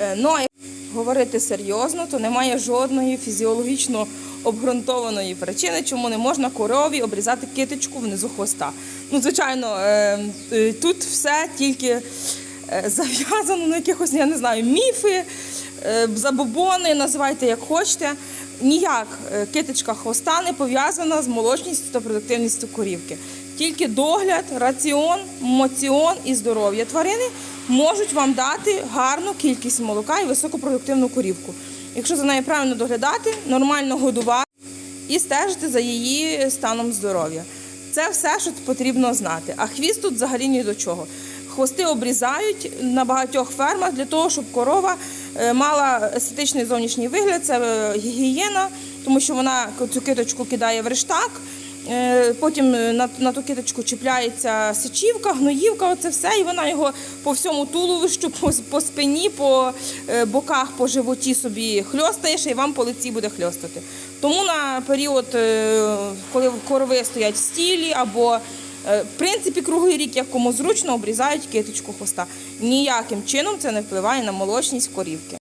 Е, Ну а говорити серйозно, то немає жодної фізіологічно обґрунтованої причини, чому не можна корові обрізати китичку внизу хвоста. Ну, звичайно, е, е, тут все тільки зав'язано на якихось, я не знаю, міфи, забобони, називайте як хочете. Ніяк е, китичка хвоста не пов'язана з молочністю та продуктивністю корівки. Тільки догляд, раціон, моціон і здоров'я тварини можуть вам дати гарну кількість молока і високопродуктивну корівку. Якщо за нею правильно доглядати, нормально годувати і стежити за її станом здоров'я. Це все, що потрібно знати. А хвіст тут взагалі ні до чого. Хвости обрізають на багатьох фермах для того, щоб корова е, мала естетичний зовнішній вигляд, це е, гігієна, тому що вона цю киточку кидає в рештак. Е, Потім на, ту киточку чіпляється сечівка, гноївка, оце все, і вона його по всьому туловищу, по, спині, по боках, по животі собі хльостає, ще й вам по лиці буде хльостати. Тому на період, коли корови стоять в стілі або в принципі круглий рік, як кому зручно, обрізають киточку хвоста. Ніяким чином це не впливає на молочність корівки.